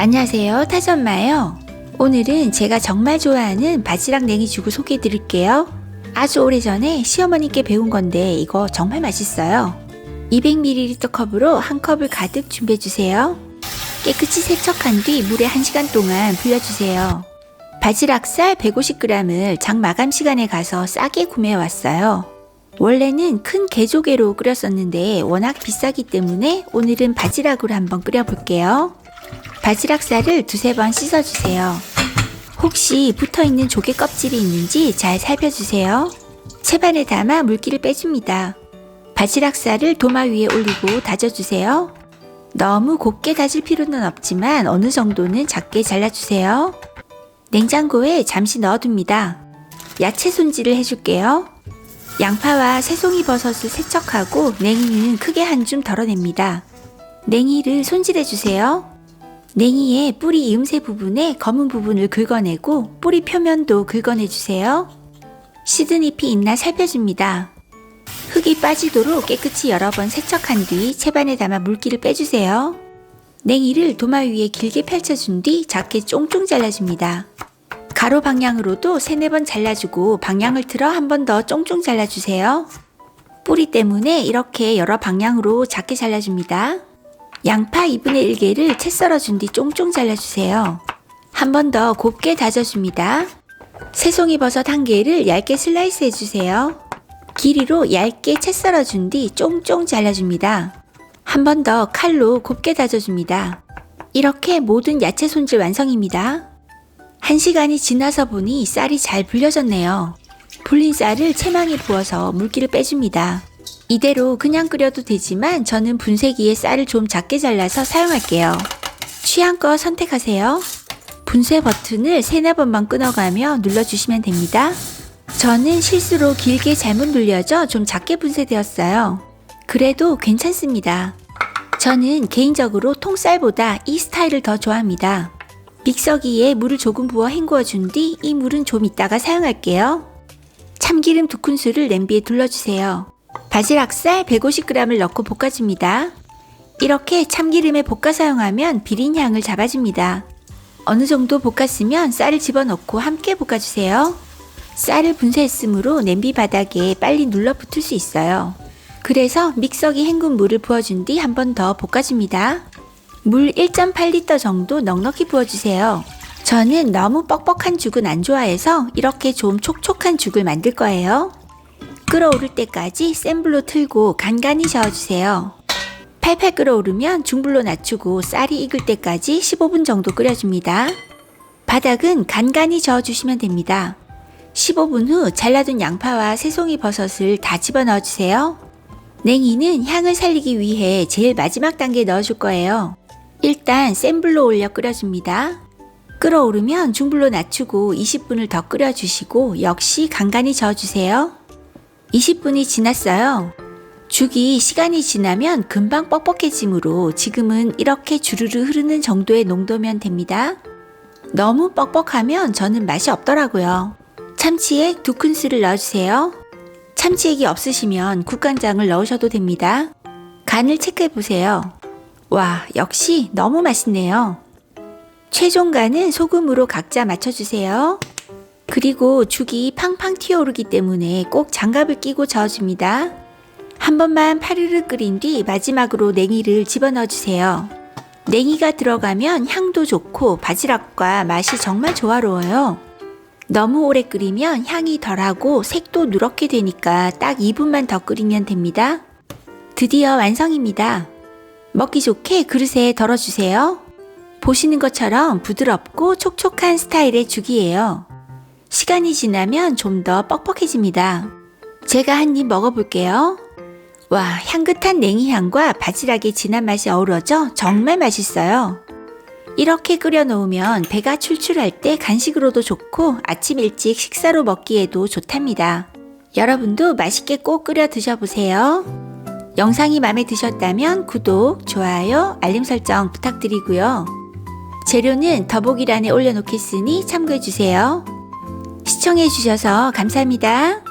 안녕하세요. 타전마예요. 오늘은 제가 정말 좋아하는 바지락 냉이죽을 소개해 드릴게요. 아주 오래전에 시어머니께 배운 건데 이거 정말 맛있어요. 200ml 컵으로 한 컵을 가득 준비해 주세요. 깨끗이 세척한 뒤 물에 1시간 동안 불려주세요. 바지락살 150g을 장 마감 시간에 가서 싸게 구매해 왔어요. 원래는 큰 개조개로 끓였었는데 워낙 비싸기 때문에 오늘은 바지락으로 한번 끓여볼게요. 바지락살을 두세 번 씻어주세요. 혹시 붙어 있는 조개 껍질이 있는지 잘 살펴주세요. 채반에 담아 물기를 빼줍니다. 바지락살을 도마 위에 올리고 다져주세요. 너무 곱게 다질 필요는 없지만 어느 정도는 작게 잘라주세요. 냉장고에 잠시 넣어둡니다. 야채 손질을 해줄게요. 양파와 새송이 버섯을 세척하고 냉이는 크게 한 줌 덜어냅니다. 냉이를 손질해주세요. 냉이의 뿌리 이음새 부분에 검은 부분을 긁어내고 뿌리 표면도 긁어내주세요. 시든 잎이 있나 살펴줍니다. 흙이 빠지도록 깨끗이 여러 번 세척한 뒤 채반에 담아 물기를 빼주세요. 냉이를 도마 위에 길게 펼쳐준 뒤 작게 쫑쫑 잘라줍니다. 가로 방향으로도 세네 번 잘라주고 방향을 틀어 한 번 더 쫑쫑 잘라주세요. 뿌리 때문에 이렇게 여러 방향으로 작게 잘라줍니다. 양파 2분의 1개를 채 썰어준 뒤 쫑쫑 잘라주세요. 한 번 더 곱게 다져줍니다. 새송이 버섯 한 개를 얇게 슬라이스 해주세요. 길이로 얇게 채 썰어준 뒤 쫑쫑 잘라줍니다. 한 번 더 칼로 곱게 다져줍니다. 이렇게 모든 야채 손질 완성입니다. 한 시간이 지나서 보니 쌀이 잘 불려졌네요. 불린 쌀을 채망에 부어서 물기를 빼줍니다. 이대로 그냥 끓여도 되지만 저는 분쇄기에 쌀을 좀 작게 잘라서 사용할게요. 취향껏 선택하세요. 분쇄 버튼을 세네 번만 끊어가며 눌러주시면 됩니다. 저는 실수로 길게 잘못 눌려져 좀 작게 분쇄되었어요. 그래도 괜찮습니다. 저는 개인적으로 통쌀보다 이 스타일을 더 좋아합니다. 믹서기에 물을 조금 부어 헹구어 준 뒤 이 물은 좀 이따가 사용할게요. 참기름 두 큰술을 냄비에 둘러주세요. 바지락살 150g을 넣고 볶아줍니다. 이렇게 참기름에 볶아 사용하면 비린 향을 잡아줍니다. 어느 정도 볶았으면 쌀을 집어넣고 함께 볶아주세요. 쌀을 분쇄했으므로 냄비 바닥에 빨리 눌러 붙을 수 있어요. 그래서 믹서기 헹군 물을 부어준 뒤 한 번 더 볶아줍니다. 물 1.8리터 정도 넉넉히 부어주세요. 저는 너무 뻑뻑한 죽은 안 좋아해서 이렇게 좀 촉촉한 죽을 만들 거예요. 끓어오를 때까지 센 불로 틀고 간간히 저어주세요. 팔팔 끓어오르면 중불로 낮추고 쌀이 익을 때까지 15분 정도 끓여줍니다. 바닥은 간간히 저어주시면 됩니다. 15분 후 잘라둔 양파와 새송이 버섯을 다 집어넣어 주세요. 냉이는 향을 살리기 위해 제일 마지막 단계에 넣어줄 거예요. 일단 센 불로 올려 끓여줍니다. 끓어오르면 중불로 낮추고 20분을 더 끓여주시고 역시 간간히 저어주세요. 20분이 지났어요. 죽이 시간이 지나면 금방 뻑뻑해지므로 지금은 이렇게 주르르 흐르는 정도의 농도면 됩니다. 너무 뻑뻑하면 저는 맛이 없더라고요. 참치액 두 큰술을 넣어주세요. 참치액이 없으시면 국간장을 넣으셔도 됩니다. 간을 체크해 보세요. 와, 역시 너무 맛있네요. 최종 간은 소금으로 각자 맞춰주세요. 그리고 죽이 팡팡 튀어오르기 때문에 꼭 장갑을 끼고 저어줍니다. 한 번만 파르르 끓인 뒤 마지막으로 냉이를 집어넣어 주세요. 냉이가 들어가면 향도 좋고 바지락과 맛이 정말 조화로워요. 너무 오래 끓이면 향이 덜하고 색도 누렇게 되니까 딱 2분만 더 끓이면 됩니다. 드디어 완성입니다. 먹기 좋게 그릇에 덜어주세요. 보시는 것처럼 부드럽고 촉촉한 스타일의 죽이에요. 시간이 지나면 좀 더 뻑뻑해집니다. 제가 한 입 먹어볼게요. 와, 향긋한 냉이 향과 바지락의 진한 맛이 어우러져 정말 맛있어요. 이렇게 끓여 놓으면 배가 출출할 때 간식으로도 좋고 아침 일찍 식사로 먹기에도 좋답니다. 여러분도 맛있게 꼭 끓여 드셔보세요. 영상이 마음에 드셨다면 구독, 좋아요, 알림 설정 부탁드리고요. 재료는 더보기란에 올려놓겠으니 참고해주세요. 시청해주셔서 감사합니다.